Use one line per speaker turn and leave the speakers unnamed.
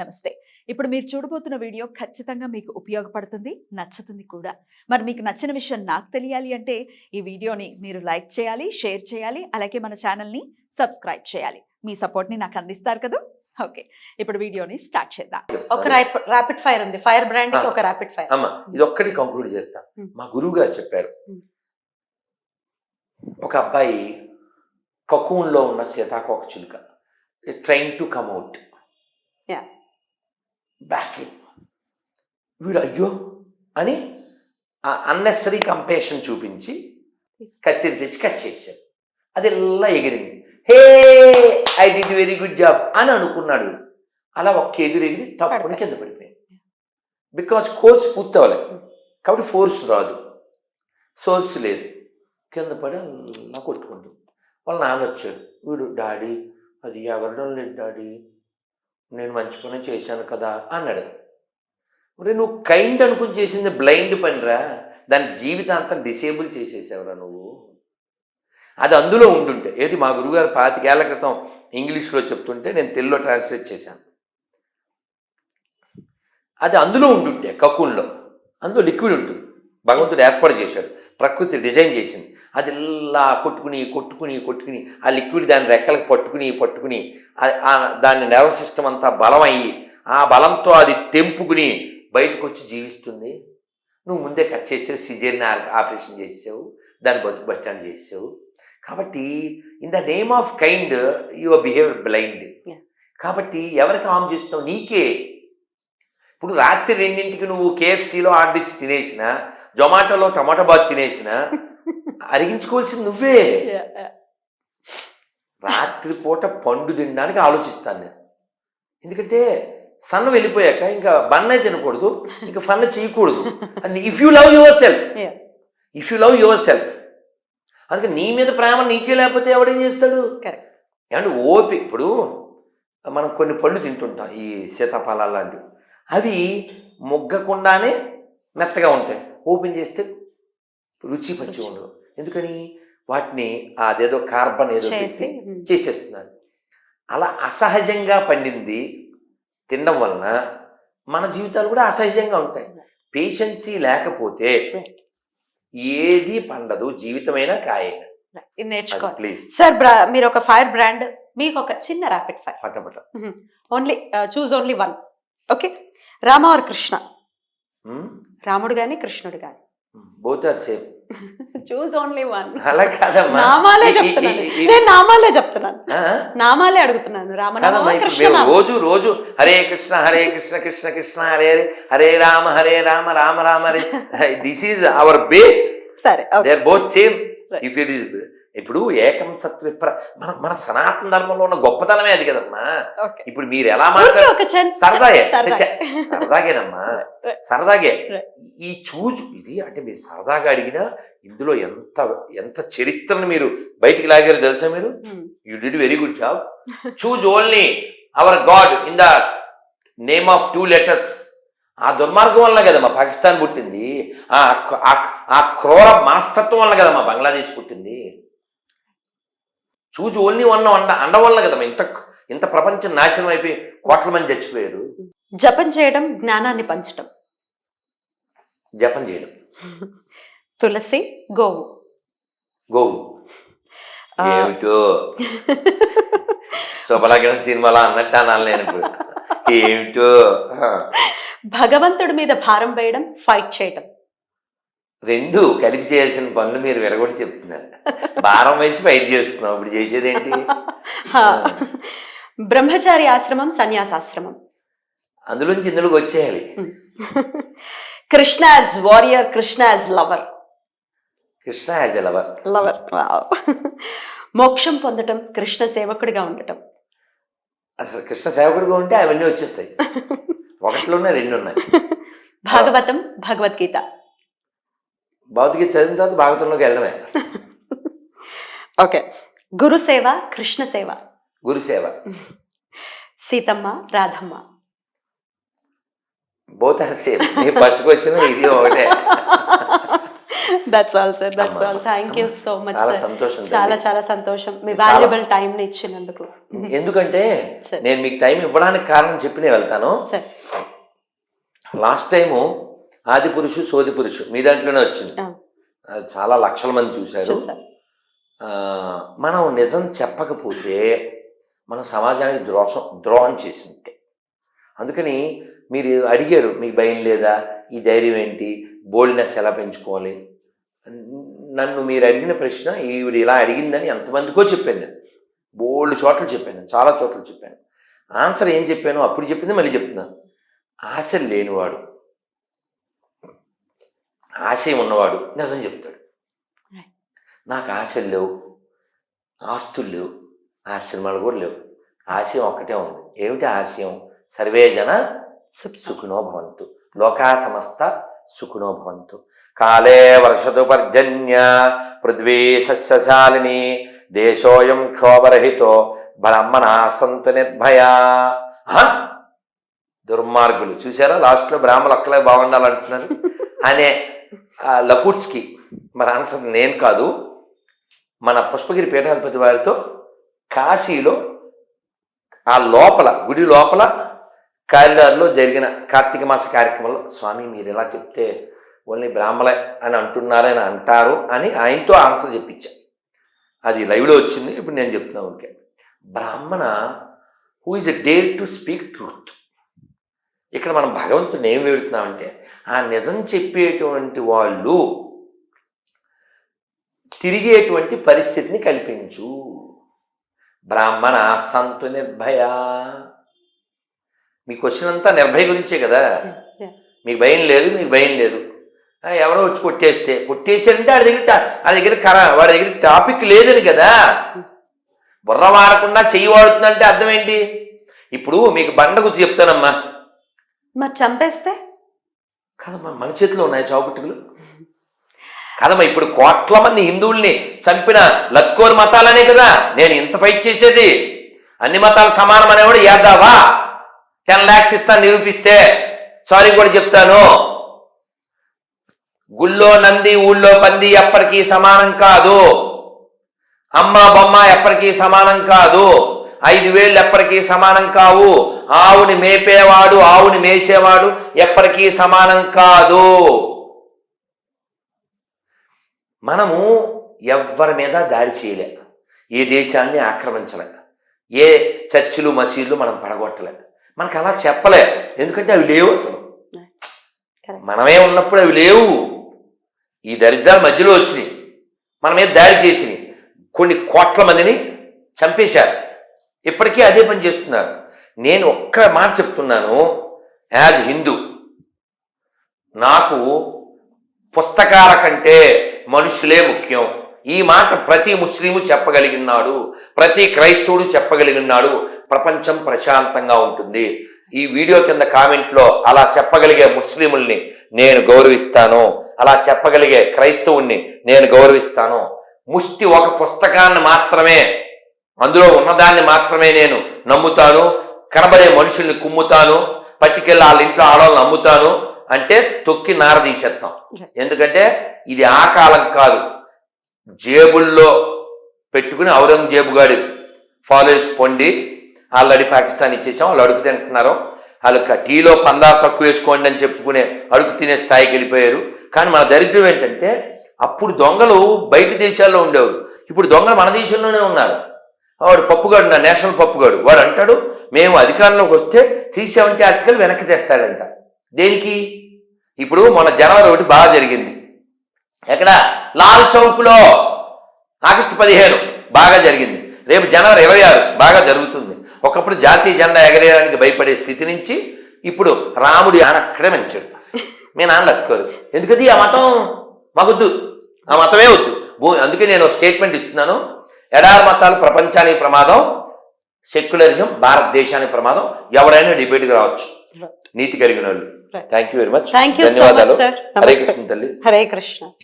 నమస్తే. ఇప్పుడు మీరు చూడబోతున్న వీడియో ఖచ్చితంగా మీకు ఉపయోగపడుతుంది నచ్చుతుంది కూడా. మరి మీకు నచ్చిన విషయం నాకు తెలియాలి అంటే ఈ వీడియోని మీరు లైక్ చేయాలి షేర్ చేయాలి అలాగే మన ఛానల్ని సబ్స్క్రైబ్ చేయాలి. మీ సపోర్ట్ని నాకు అందిస్తారు కదా? ఓకే. ఇప్పుడు వీడియోని స్టార్ట్ చేద్దాం.
ఒక ర్యాపిడ్ ఫైర్ ఉంది. ఫైర్ బ్రాండ్కి ఒక ర్యాపిడ్ ఫైర్
అమ్మ ఇది ఒక్కటి కంక్లూడ్ చేస్తా. మా గురువు గారు చెప్పారు. ఒక అబ్బాయి కకూన్లో ఉన్న సీతాకోక చిలుక. Train to combat
Yeah.
Baffling వీడు అయ్యో అని అన్నెసరీ కంపేషన్ చూపించి కత్తిరి తెచ్చి కట్ చేశాడు. అది ఇలా ఎగిరింది. Hey I did very good job అని అనుకున్నాడు. అలా ఒక్క ఎగిరి ఎగిరి తప్పుని. కింద పడిపోయింది. బికాజ్ కోర్స్ పూర్తి అవ్వలేదు కాబట్టి ఫోర్స్ రాదు. సోర్స్ లేదు. కింద పడి అలా కొట్టుకుంటుంది. వాళ్ళ నాన్న వచ్చాడు. వీడు డాడీ అది ఎవరడం లేదు డాడీ? నేను మంచి పని చేశాను కదా అన్నాడు. మరి నువ్వు కైండ్ అనుకుని చేసింది బ్లైండ్ పనిరా. దాని జీవితాంతం డిసేబుల్ చేసేసావురా నువ్వు. అది అందులో ఉండుంటే ఏది మా గురుగారు పాతికేళ్ళ క్రితం ఇంగ్లీష్లో చెప్తుంటే నేను తెలుగులో ట్రాన్స్లేట్ చేశాను. అది అందులో ఉండుంటే కకుల్లో అందులో లిక్విడ్ ఉంటుంది. భగవంతుడు ఏర్పాటు చేశాడు. ప్రకృతి డిజైన్ చేసింది. అది ఇలా కొట్టుకుని కొట్టుకుని కొట్టుకుని ఆ లిక్విడ్ దాని రెక్కలకు పట్టుకుని పట్టుకుని దాని నర్వ్ సిస్టమ్ అంతా బలం అయ్యి ఆ బలంతో అది తెంపుకుని బయటకు వచ్చి జీవిస్తుంది. నువ్వు ముందే కట్ చేసావు సిజేరిని ఆపరేషన్ చేసావు దాన్ని బతుకు బస్ స్టాండ్ చేసావు కాబట్టి in the name of kind your behaviour blind. కాబట్టి ఎవరికి హామ్ చేస్తున్నావు? నీకే. ఇప్పుడు రాత్రి రెండింటికి నువ్వు కేఎఫ్సీలో ఆర్డర్ ఇచ్చి తినేసిన జొమాటోలో టమాటో బాత్ తినేసిన అరిగించుకోవాల్సింది నువ్వే. రాత్రిపూట పండు తినడానికి ఆలోచిస్తాను నేను. ఎందుకంటే సన్న వెళ్ళిపోయాక ఇంకా బన్న తినకూడదు ఇంకా ఫన్న చేయకూడదు. If you love yourself. If you love yourself అందుకే నీ మీద ప్రేమ నీకే లేకపోతే ఎవడేం చేస్తాడు. ఏమంటే ఓపి ఇప్పుడు మనం కొన్ని పళ్ళు తింటుంటాం ఈ సీతాఫలాలు లాంటివి. అవి మొగ్గకుండానే మెత్తగా ఉంటాయి. ఓపెన్ చేస్తే రుచి పచ్చి ఉండదు. ఎందుకని? వాటిని అదేదో కార్బన్ ఏదో
చేసి
పెట్టి. చేసేస్తున్నారు. అలా అసహజంగా పండింది తినడం వలన మన జీవితాలు కూడా అసహజంగా ఉంటాయి. పేషెన్సీ లేకపోతే ఏది పండదు జీవితమైనా కాయైనా?
నేర్చుకోవాలి.
ప్లీజ్
సార్ మీరు ఒక ఫైర్ బ్రాండ్ మీకు ఒక చిన్న rapid fire
పటపట
only choose only one okay Rama or Krishna? రాముడు గాని కృష్ణుడు గాని.
Both are same
choose only one
అలా కాదమ్మా.
నామాలే చెప్తున్నాను. నేను నామాలే చెప్తున్నాను? నామాలే అడుగుతున్నాను. నామా?
రోజు రోజు Hare Krishna Hare Krishna Krishna Krishna Hare Hare Hare Rama Hare Rama Rama Rama Hare. This is our base
సరే
they are both same. If it is ఇప్పుడు ఏకం సత్విప్ర మన మన సనాతన ధర్మంలో ఉన్న గొప్పతనమే అది కదమ్మా. ఇప్పుడు మీరు ఎలా మాట్లాడారు సరదాగే. సరదాగేనమ్మా. సరదాగే. ఈ చూజు ఇది అంటే మీరు సరదాగా అడిగినా ఇందులో ఎంత ఎంత చరిత్రను మీరు బయటికి లాగారు తెలుసా మీరు. You did very good job choose only our God in the name of two letters ఆ దుర్మార్గం వల్ల కదమ్మా పాకిస్తాన్ పుట్టింది. ఆ క్రూర మనస్తత్వం వల్ల కదమ్మా బంగ్లాదేశ్ పుట్టింది. చూజ్ ఓన్లీ వన్ అండ అండ వల్ల కదమ్మా ఇంత ఇంత ప్రపంచం నాశనం అయిపోయి కోట్ల మంది చచ్చిపోయారు.
జపం చేయడం జ్ఞానాన్ని పంచడం.
జపం చేయడం.
తులసి గోవు.
గోవు. ఏమిటో? శుభలగ్నం సినిమాలో అన్నట్టు అనాలి నేను ఇప్పుడు. ఏమిటో.
భగవంతుడి మీద భారం వేయడం ఫైట్ చేయడం
రెండు కలిపి చేయాల్సిన పనులు మీరు విరగొట్టి చెప్తున్నారు. భారం వేసి బయట చేస్తున్నాం ఇప్పుడు చేసేదేంటి.
బ్రహ్మచారి ఆశ్రమం సన్యాసాశ్రమం
అందులోంచి ఇందులోకి వచ్చేయాలి.
Krishna as warrior Krishna as lover.
Krishna as lover.
Lover. మోక్షం పొందటం కృష్ణ సేవకుడిగా ఉండటం.
అసలు కృష్ణ సేవకుడిగా ఉంటే అవన్నీ వచ్చేస్తాయి. ఒకటిలో ఉన్నాయి రెండు ఉన్నాయి
భాగవతం భగవద్గీత.
భౌతిక చదివిన తర్వాత భాగవతంలోకి వెళ్ళడమే.
ఓకే. గురు సేవ కృష్ణ సేవ.
గురు సేవ.
Seethamma Radhamma.
Both are same నీ ఫస్ట్ క్వశ్చన్ ఇది ఒకటే.
That's all sir that's. All thank you so much
చాలా సంతోషం.
చాలా చాలా సంతోషం. మీ వాల్యుబుల్ టైం ని ఇచ్చినందుకు.
ఎందుకంటే. నేను మీకు టైం ఇవ్వడానికి కారణం చెప్పి నేను వెళ్తాను లాస్ట్ టైము ఆది పురుషు సోది పురుషు. మీ దాంట్లోనే వచ్చింది. చాలా లక్షల మంది చూశారు. మనం నిజం చెప్పకపోతే మన సమాజానికి ద్రోహం ద్రోహం చేసింది. అందుకని మీరు అడిగారు మీకు భయం లేదా? ఈ ధైర్యం ఏంటి? బోల్డ్నెస్ ఎలా పెంచుకోవాలి? నన్ను మీరు అడిగిన ప్రశ్న ఈవిడ ఇలా అడిగిందని ఎంతమందికో చెప్పాను నేను. బోల్డ్ చోట్ల చెప్పాను చాలా చోట్ల చెప్పాను. ఆన్సర్ ఏం చెప్పాను అప్పుడు చెప్పింది మళ్ళీ చెప్తున్నాను ఆశ లేనివాడు. ఆశయం ఉన్నవాడు నిజం చెప్తాడు. నాకు ఆశలు లేవు ఆస్తులు లేవు ఆశ్రమాలు కూడా లేవు. ఆశయం ఒక్కటే ఉంది. ఏమిటి ఆశయం? సర్వే జన సుఖినో భవంతు. లోకా సమస్త సుఖినో భవంతు. కాలే వర్షతు పర్జన్య పృథ్వీ సస్యశాలిని దేశోయం క్షోభరహితో బ్రాహ్మణా సంతు నిర్భయా! దుర్మార్గులు. చూసారా? లాస్ట్లో బ్రాహ్మణులు ఒక్కలే బాగుండాలంటున్నారు. అనే ఆ లపుట్స్కి మన ఆన్సర్ నేను కాదు. మన పుష్పగిరి పీఠాధిపతి వారితో కాశీలో ఆ లోపల గుడి లోపల కారిడార్లో జరిగిన కార్తీక మాస కార్యక్రమంలో స్వామి మీరు ఇలా చెప్తే ఓన్లీ బ్రాహ్మణ అని అంటున్నారని అంటారు అని ఆయనతో ఆన్సర్ చెప్పించా. అది లైవ్లో వచ్చింది ఇప్పుడు నేను చెప్తున్నా ఓకే. బ్రాహ్మణ who is a dare to speak truth ఇక్కడ మనం భగవంతుని ఏం వేడుతున్నామంటే ఆ నిజం చెప్పేటువంటి వాళ్ళు తిరిగేటువంటి పరిస్థితిని కల్పించు. బ్రాహ్మణ సంతు నిర్భయ. మీ క్వశ్చన్ అంతా నిర్భయ గురించే కదా. మీకు భయం లేదు మీకు భయం లేదు. ఆ, ఎవరో వచ్చి కొట్టేస్తే కొట్టేసాడంటే వాడి దగ్గర వాడి దగ్గర కర వాడి దగ్గర టాపిక్ లేదని కదా? బుర్ర వాడకుండా చెయ్యి వాడుతుందంటే అర్థం ఏంటి? ఇప్పుడు మీకు బండ గుర్తు చెప్తానమ్మా.
మరి చంపేస్తే?
కదమ్మా మన చేతిలో ఉన్నాయి చావుపుట్టుకులు కదమ్మా ఇప్పుడు కోట్ల మంది హిందువుల్ని చంపిన లత్కోర్ మతాలనే కదా నేను ఇంత ఫైట్ చేసేది. అన్ని మతాలు సమానం అనేవాడు యాదావా? టెన్ ల్యాక్స్ ఇస్తాను నిరూపిస్తే సారీ కూడా చెప్తాను. గుళ్ళో నంది ఊళ్ళో పంది ఎప్పటికీ సమానం కాదు. అమ్మ బొమ్మ ఎప్పటికీ సమానం కాదు. ఐదు వేళ్ళు ఎప్పటికీ సమానం కావు. ఆవుని మేపేవాడు ఆవుని మేసేవాడు ఎప్పటికీ సమానం కాదు. మనము ఎవ్వరి మీద దాడి చేయలే. ఏ దేశాన్ని ఆక్రమించలే. ఏ చర్చిలు మసీదులు మనం పడగొట్టలే. మనకు అలా చెప్పలే. ఎందుకంటే అవి లేవు అసలు. మనమే ఉన్నప్పుడు అవి లేవు. ఈ దరిద్రాల మధ్యలో వచ్చినాయి. మన మీద దాడి చేసినాయి. కొన్ని కోట్ల మందిని చంపేశారు. ఇప్పటికీ అదే పని చేస్తున్నారు. నేను ఒక్క మాట చెప్తున్నాను యాజ్ హిందూ. నాకు పుస్తకాల కంటే మనుషులే ముఖ్యం. ఈ మాట ప్రతి ముస్లిము చెప్పగలిగినాడు ప్రతి క్రైస్తవుడు చెప్పగలిగినాడు ప్రపంచం ప్రశాంతంగా ఉంటుంది. ఈ వీడియో కింద కామెంట్లో అలా చెప్పగలిగే ముస్లిముల్ని నేను గౌరవిస్తాను. అలా చెప్పగలిగే క్రైస్తవుణ్ణి నేను గౌరవిస్తాను. ముష్టి ఒక పుస్తకాన్ని మాత్రమే అందులో ఉన్నదాన్ని మాత్రమే నేను నమ్ముతాను. కనబడే మనుషుల్ని కుమ్ముతాను. పట్టుకెళ్ళి వాళ్ళ ఇంట్లో ఆడవాళ్ళని నమ్ముతాను. అంటే తొక్కి నార తీసేస్తాం. ఎందుకంటే ఇది ఆ కాలం కాదు. జేబుల్లో పెట్టుకుని ఔరంగజేబు గాడి ఫాలోవర్స్ పొండి ఆల్రెడీ పాకిస్తాన్ ఇచ్చేసాం. వాళ్ళు అడుగు తింటున్నారు. వాళ్ళు టీలో పందా తక్కువ వేసుకోండి అని చెప్పుకునే అడుగు తినే స్థాయికి వెళ్ళిపోయారు. కానీ మన దరిద్రం ఏంటంటే అప్పుడు దొంగలు బయట దేశాల్లో ఉండేవారు. ఇప్పుడు దొంగలు మన దేశంలోనే ఉన్నారు. వాడు పప్పుగాడు నా నేషనల్ పప్పుగాడు. వాడు అంటాడు మేము అధికారంలోకి వస్తే త్రీ సెవెంటీ ఆర్టికల్ వెనక్కి తెస్తాడంట. దేనికి? ఇప్పుడు మన జనవరి ఒకటి బాగా జరిగింది. ఎక్కడ? లాల్ చౌక్లో. ఆగస్టు పదిహేను బాగా జరిగింది. రేపు జనవరి ఇరవై ఆరు బాగా జరుగుతుంది. ఒకప్పుడు జాతీయ జెండా ఎగరేయడానికి భయపడే స్థితి నుంచి ఇప్పుడు రాముడి ఆనక్కడే మంచాడు మీ నాన్న అతుకోరు ఎందుకది? ఆ మతం మాకొద్దు. ఆ మతమే వద్దు. అందుకే నేను స్టేట్మెంట్ ఇస్తున్నాను. ఎడారి మతాలు ప్రపంచానికి ప్రమాదం సెక్యులరిజం భారతదేశానికి ప్రమాదం ఎవరైనా డిబేట్కి రావచ్చు. నీతి కలిగిన వాళ్ళు. థ్యాంక్ యూ వెరీ మచ్ ధన్యవాదాలు. హరే కృష్ణ తల్లి.
హరే కృష్ణ.